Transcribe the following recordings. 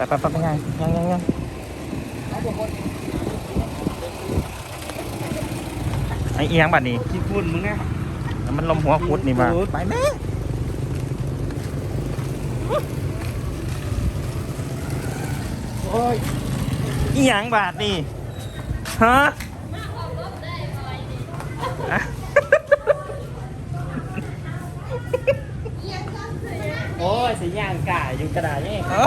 ไปไปไปไปยังยังยังยังไอเอียงบัดนี้ขี้ฝุ่นมึงเนี่ยแล้วมันลมหัวคุดนี่มาคุดไปแม่โอ้ยอีหยังบาดนี่ฮะอะโอ้ยสีย่างก่าอยู่กระดาษนี่ เอ้า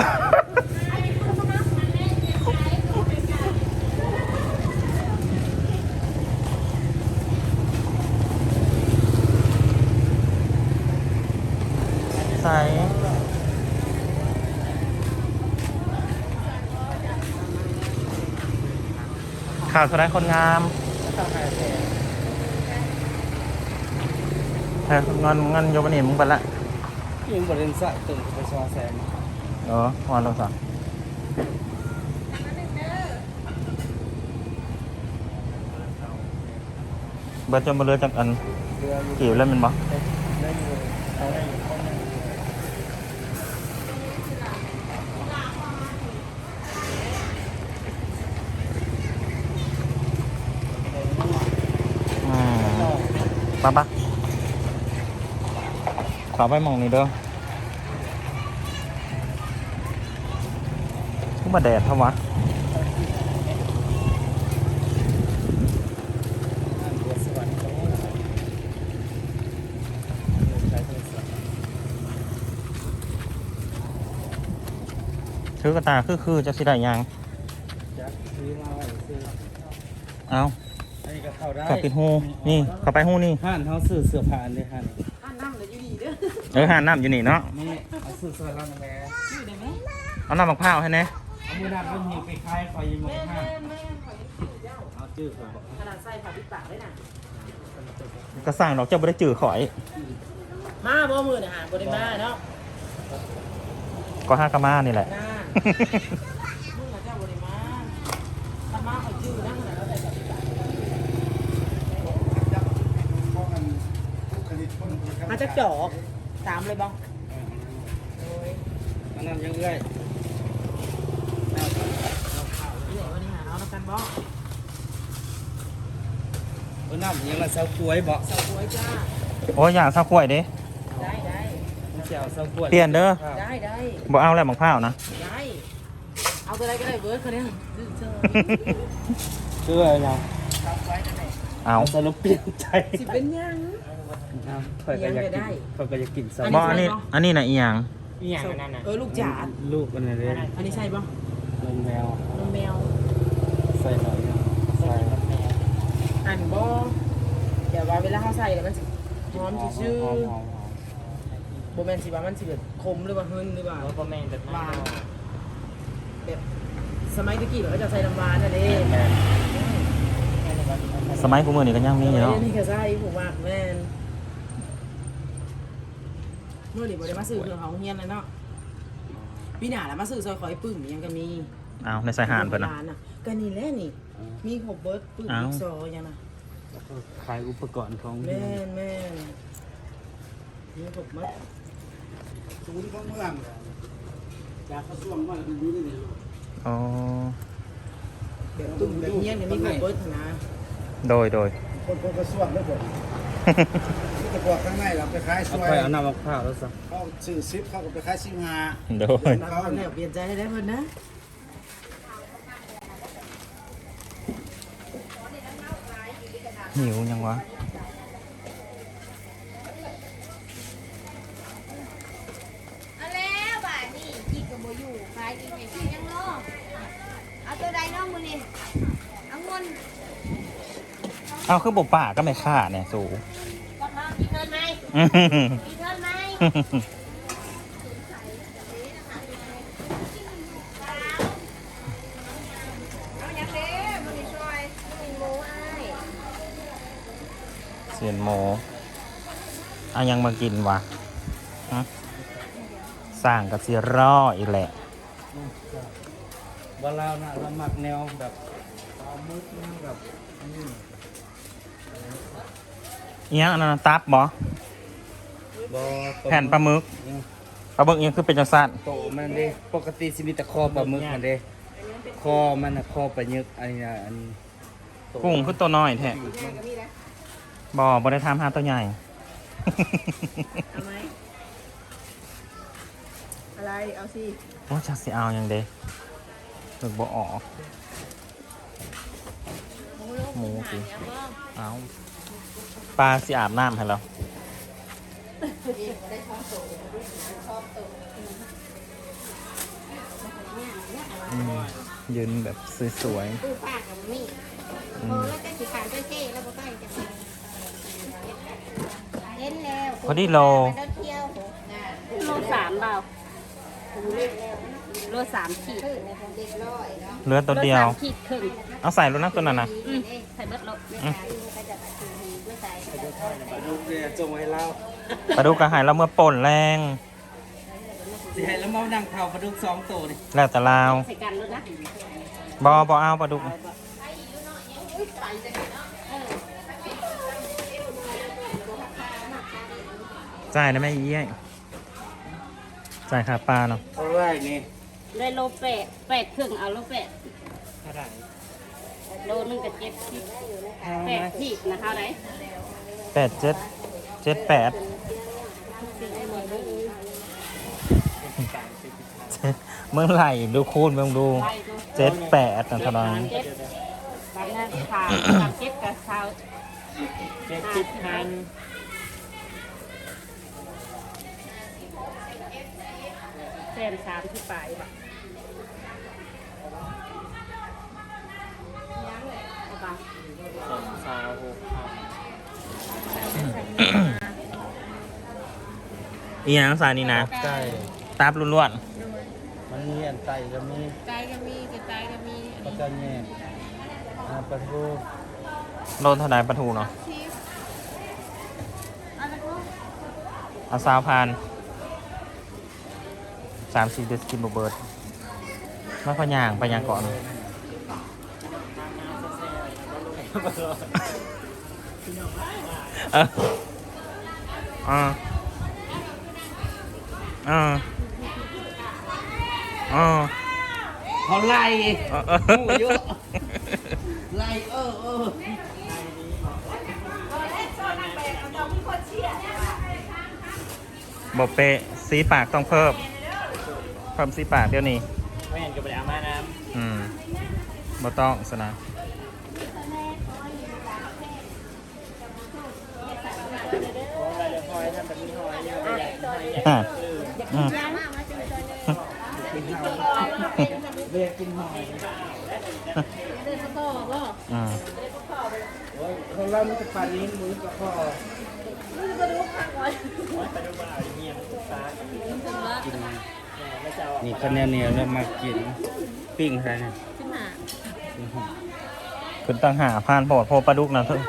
ใส่ข่าวสดายคนงามเอองอนงอนโยบันนี่มึงไปละยิงบริเวณสะตึงไปชอแซมเออวันลงสั่งเบิร์จนมาเรือจากอันเรืออยู่กี่เล่นเป็นบ่ ปะปะขอไปหมองนี่เด้อขึ้นมาแดด เท่าวะเรือสวรรค์เขาใช้โทรศัพท์ถือกระตาคือคือจะสิได้ยังจักซื้อมาไว้ซื้อเอาอันนี้ก็เข้าได้ก็ปิดหูนี่เข้าไปหูนี่ห่านเขาซื้อเสื้อผ้าเลยห่านเออหาน้ำอยู่นี่เนาะนี่เอาซื้อเสื้อแล้วนะแม่เอาน้ำมะพร้าวให้แน่เอามือนับก็มีไปคล้ายคอยยิงมือห้าเอาจื้อเขาบอกขนาดใส่ผ้าปิดปากเลยนะก็สร้างดอกเจ้าบ่ได้จือข่อย มาบ่มือนะฮะบ่ได้มาเนาะก็ห้ากะมานี่แหละ หน้ามือเจ้าบ่ได้มาถ้ามาเขาจื้อนะขนาดเราใส่ผ้าปิดปากมา จักจอกสามเลยบ้องอันนั้นยังเอื้อยเดี๋ยววันนี้หาเอาแล้วกันบ้องเอันนั้นยังละเสากล้วยบอกเสาก้วยจ้า โอ้ยอยากซากล้วยเด้ได้ได้มันจะเอาเสากล้วยเปลี่ยนเด้อได้ได้บ่เอาแล้วมะพร้าวนะ ได้ เอาตัวใดก็ได้เบิร์ดเขาเนี่ยดื้อเจ้าเชื่ออะไรเอา เอาสรุปเปลี่ยนใจสิเป็นยังน้ำข่อยก็อยากยังไม่ได้กินข่อยก็อยากกินซะบ่อันนี้อันนี้น่ะอีหยังอีหยังอันนั้นน่ะเออลูกจ๋าดลูกมันอะไรอันนี้ใช่บ้องนมแมวนมแมวใส่หน่อยนะใส่นมแมวอันบ่เดี๋ยวว่าเวลาเขาใส่แล้วมันสิหอมชื่อหอมหอมๆบ่แม่นสิว่ามันสิแบบขมหรือว่าหึนหรือว่าแล้วก็แม่งแบบหวานแบบสมัยตะกี้เขาจะใส่น้ำหวานน่ะเด้ สมัยกูมือนี่ก็ยังมีอยู่เนาะนี่ก็ใส่ผมว่าแม่นเมื่อนี้บ่ได้มาซื้อเครื่องของเฮียนเลยเนาะปีหน้าแล้วมาซื้อซอยขอยปึ้งยังก็มีเอาในสายหานเพิ่นน่ะร้ะก็นี่แหละนี่ มีครบเบิดปึ้งอ้าวอีกซอยยังนะแล้วก็ขายอุปกรณ์ของแม่นแม่นมีครบหมดศูนย์ของเมืองจากกระทรวงว่าดูนี่นี่อ๋อแบบตุ้มแบบเฮียนก็มีครบเบิดนะ โดยโดยคนคนกระทรวงแล้วผมที่ตะกวกข้างในเราไปขายเอาช่วไปยเอาน้ำมะพร้าวแล้วสิเขาซื้อซิปเขาก็ไปขายซิมหาโดยบางคนเนี่ยเปลี่ยนใจให้ได้เพิ่นนะหิวยังวะเอาแล้วบาทนี่กินกับโบอยู่ขายกินไข่ชื่อยังเนาะเอาตัวใดเน้องมือนี่เอาเงิน เอาคือบ่ป่าก็ไม่ค่าเนี่ยสูก็ทำมีเงินไหมอื้อหือมีเงินไหมเอาอย่างเด้มันนี่ช่วยนมอ้เสียนโมเอายังมากินวะฮะสร้างกับสิรออีกแหละ ว่าเราน่ะเราหมักแนวแบบเอามุกแบบอี หยังอันนั้นนะตับบ่บ่แผ่นปลาหมึกปลาเบิ่งเองคือเป็นจังซั่นโตมันเด้ปกติสิมีแต่คอปลาหมึกมันเด้คอมันน่ะคอปลาหมึกอันนี้น่ะอันนี้โตกุ้งคือตัวน้อยแท้บ่บ่ได้ทำหาตัวใหญ่เอาไหมอะไรเอาสิโอ้จักสิเอาหยังเด้นึกบ่ออกหมูสิเอา ปลาสิอาบน้ำให้เราอืมยืนแบบสวยตู้ปากกับมีโอ้แล้วก็สิขายเจ๊แล้วบ่ใกล้จะมาเล่นแล้วๆพอดีโลมันเที่ยวโลสามเปล่าโลสามขีดคือในของเด็กร้อยเนาะเหลือตัวเดียว โลสามขีดครึ่งเอาใส่รถนักตัวนั้นนะอืมใส่เบิดโลไม่ใส่ก็จะตัดสินไม่ใส่ ปลาดุกเนี่ยจงไว้ให้เราปลาดุกกระหายเราเมื่อป่นแรงสิให้แล้วเมานั่งเผาปลาดุกสองโตนี่แล้วแต่ลาวใส่กันรถนะบอบอเอาปลาดุกจ่ายนะแม่ยี่จ่ายค่าปลาเนาะเท่าไหร่นี่ได้โลแปดแปดครึ่งเอาโลแปดเท่าไหร่ โลนึงกับเจ็ดขีดแปดขีดนะคะไหนแปดเจ็ดเจ็ดแปดเมื่อไหร่ดูคูณเมื่อดูไล่ดูเจ็ดแปดนะเท่านั้นเจ็ดบางนั้นขาวสามเจ็ดกับขาวเจ็ดสิบพันแสนสามที่ปลายบ่ะเอาไปสองสาวหกพันอีหยังสายนี่นะ ไก่ตับล้วนมันมีอันไตก็มีใจก็มีกระจายก็มีปลากันแย่อ่าปลาทูๆโลเท่าไหร่ปลาทูเนาะชีสอันนั้นก็เอาซาวพานสามสี่เดสกินบเบิร์ดไม่ค่อยย่างไปย่างก่อนเอออ่าอ่าอ่าเขาไล่หมูเยอะไล่เออเออบอกเปะสีปากต้องเพิ่มเพิ่มสีปากเดี๋ยวนี้ไม่เห็นก็ไปเอามาน้อืมบ่ต้องสนะ อะอืมำเรียกกินหน่อยอืมของเรามันจะปลานี้มือกับพ่อนี่ข้าวเหนียวเหนียวเรามากินปิ้งอะไรเนี่ยขึ้นมาคุณต้งหาพานโปรดโพปลาดุกนะเถอะ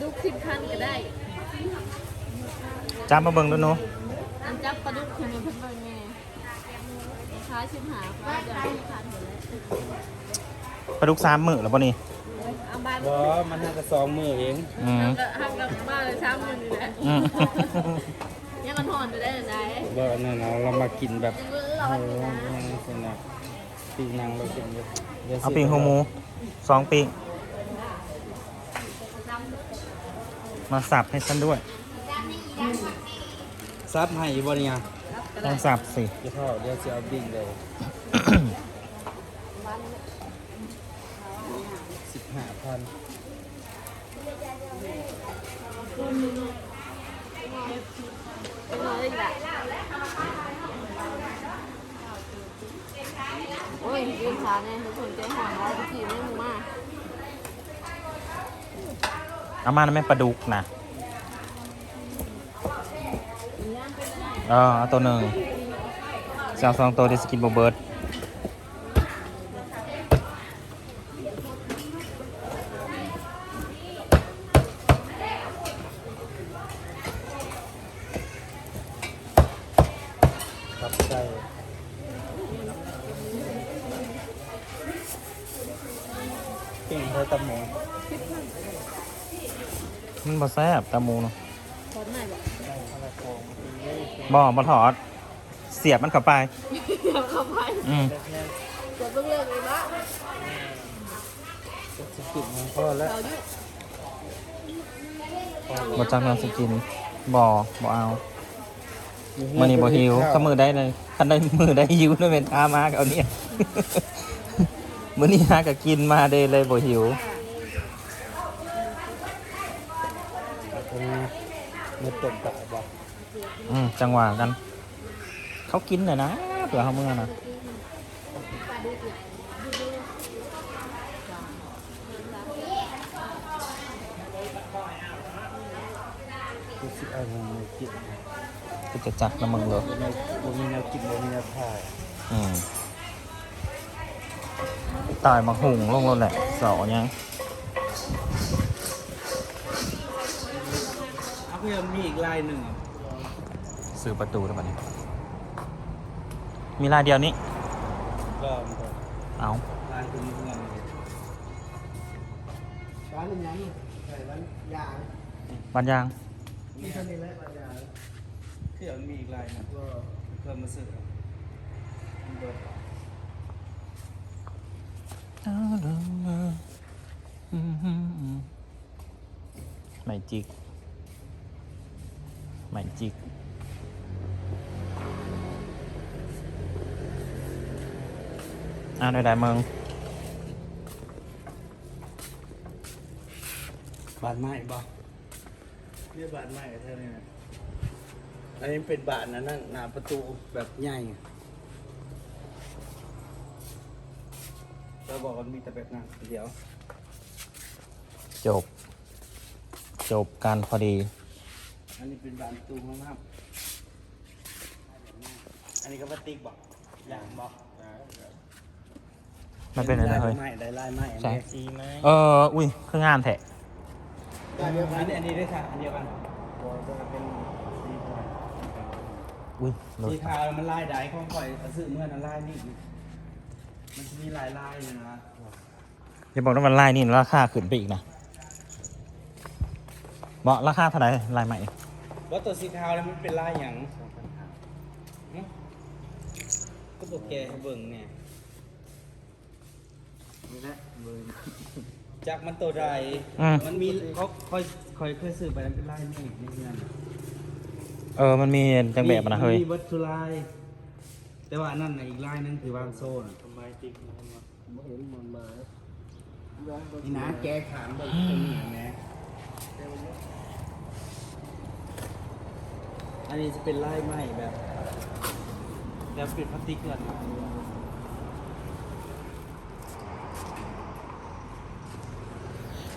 ดูสิบคันก็ได้จ้ามาเบิ่งดูหนูอันจับป ลาดุกคนนี้เพิ่นเบิ่งแน่ค้าชิมหาก็จะให้ทานหมดแล้วปลาดุกสามมือแล้วป่ะนี่เอาบ้านบอมันน่าจะสองมือเองอืมก็หักกับบ้านเลยช้ำอยู่นี่แหละอืมยังมันหอนอยู่ได้ไหนบอนั่นเอาเรามากินแบบมือเราโอ้ยมันสนับปิ้งนางเรากินเยอะดี๋ยวเอาปิงหัวหมูสองปิงมาสับให้ฉันด้วย ซับให้บ่เนี่ยต้องสับสิเดี๋ยวพ่อเดี๋ยวจะเอาบิ้งเลยสิบห้าพันมืออีกละโอ้ยยืนขาเนี่ยทุกคนใจหอนร้อยทีไม่มึงมาก เอามานะแม่ปลาดุกนะ ออเอาตัวหนึ่งสองสองตัวดิสกินบเบิร์ดครับใช่ปิ้งเธอตะหมูมันบ่แซ่บตาหมูเนาะทนไหน บอกบ่บ่ถอด เสียบมันเข้าไป เดี๋ยวเข้าไปอืมกดเบิ่งเรื่องเลยนะสกินของพ่อแล้วเราอยู่บ่จักแนวสกินบ่บ่เอามื้อนี้บ่หิวถ้ามื้อได้เลยคันได้มื้อได้หิวนั่นเป็นทามาเอาเนี่ย มื้อนี้หาก็กินมาเด้เลยบ่หิวมือต้มปลาบ่ อืมจังหวะกัน เขากินน่ะนะเผื่อเขาเมื่อนะรู้สึกเอามือกินกูจะจักน้ำมึงเลยบ่มีแนวกินบ่มีแนวถ่ายอืมตายมาหุงลงแล้วแหละสอยังเอาเพื่อนมีอีกลายหนึ่งอะ ซื้อประตูแล้วบัดนี้มีลายเดียวนี้ ก็มันก็เอาลายตัวนี้เพื่อนเลยร้านเป็นยังใส่ร้านยางบันยางนี่เท่านี้แหละร้านยางเพื่อนมีอีกลายหนึงก็เพื่อนมาซื้อมันเบิดไม่จิกไม่จิก อ่าได้ได้มึงบานไม้บ่เรียกบานไม้เท่านี้นะอันนี้เป็นบานนะนั่งหน้าประตูแบบใหญ่เราบอกว่ามีแต่แบบนั้นเดี๋ยว จบ จบกันพอดี อันนี้เป็นบานประตูห้องน้ำอันนี้ก็พลาสติกบอกอย่างบอก มันเป็นอะไรเฮ้ยไม้ได้ลายไม้อันใช่ นี้สีไม้เออ อุ้ยคืองามแท้อันนี้อันนี้อันนี้ได้ค่ะอันเดียวกันจะเป็นสีขาวอุ้ยรถสีขาวมันลายใดของข่อยซื้อเมื่อนั้นลายนี่มันจะมีลายลายอยู่นะอย่าบอกว่ามันลายนี่ราคาขึ้นไปอีกนะบอกราคาเท่าไหร่ลายใหม่ว่าตัวสีขาวแล้วมันเป็นลายอย่างหึก็ตัวแกให้เบิ่งเนี่ย นี่แหละเบิ่งจากมันตัวใดอืมมันมีเขาค่อยค่อยเคยซื้อไปแล้วเป็นลายนี่ในเงินเออ มันมีจังแบบมันนะเฮ้ยมีวัตถุลาย แต่ว่าอันนั้นน่ะอีกลายหนึงคือวางโซ่น่ะทำไมติ๊กมันมาไม่เห็นมันมานี่นะแกขามเบิ่งตรงนี้นะอันนี้จะเป็นลายไหมแบบแบบเป็นพลาสติกเกิน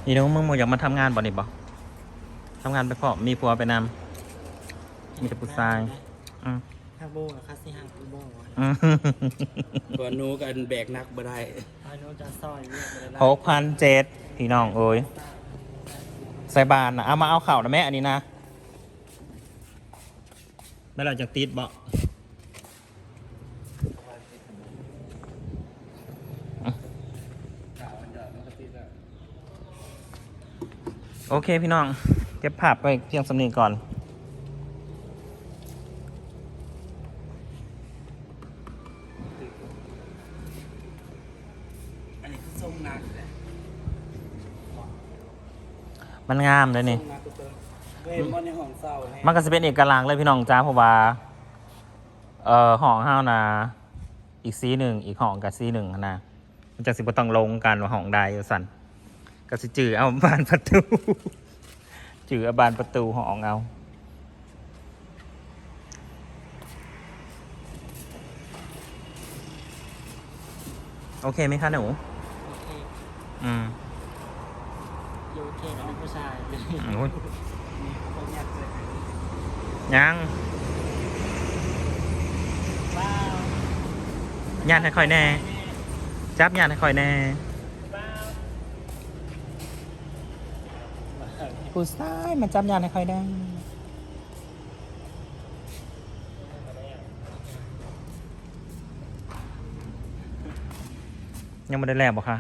นี่น้องมึงอยากมาทำงานบ่นี่บ่ทำงานไปพร้อมมีผัวไปนำมีแต่ผู้ชายอืมฮักโบกับคาสิฮักโบอืมตัวหนูกันแบกนักบ่ได้พาโนจะซอยเนี่ยไปเลยหกพันเจ็ดพี่น้องเอ้ยใส่บานนะเอามาเอาเข่านะแม่อันนี้นะไม่เราจะติดบ่ โอเคพี่น้อง เก็บภาพไปเพียงสำนีก่อนอันนี้คือส้มนักเลยมันงามเลยนี่ส้มนักก็ตัวเว้ยมันในห้องเศร้าแน่มันก็จะเป็นเอกลักษณ์เลยพี่น้องจ้าเพราะว่า เอ่อห้องห้าวนะอีกซีหนึ่งอีกห้องกับซีหนึ่งนะ มันจะสิบต้องลงกันว่าห้องใดสัน ก็สิจือเอาบานประตู จือเอาบานประตูห้องเอาโอเคไหมคะหนูอืมโอเคนะเป็นผู้ชายโอ้ยยังญาติให้คอยแน่ จับญาติให้คอยแน่ ผู้ชายมาจับญาติให้คอยแน่ยังไม่ได้แลบบอกค่ะ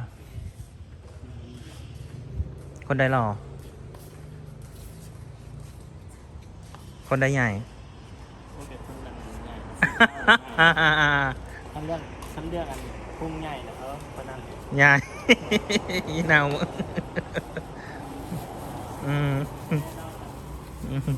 คนใดหล่อ คนใดใหญ่ ฉันเลือกฉันเลือกอันพุ่งใหญ่นะเออคนนั้นยายอีเนาอื มอืม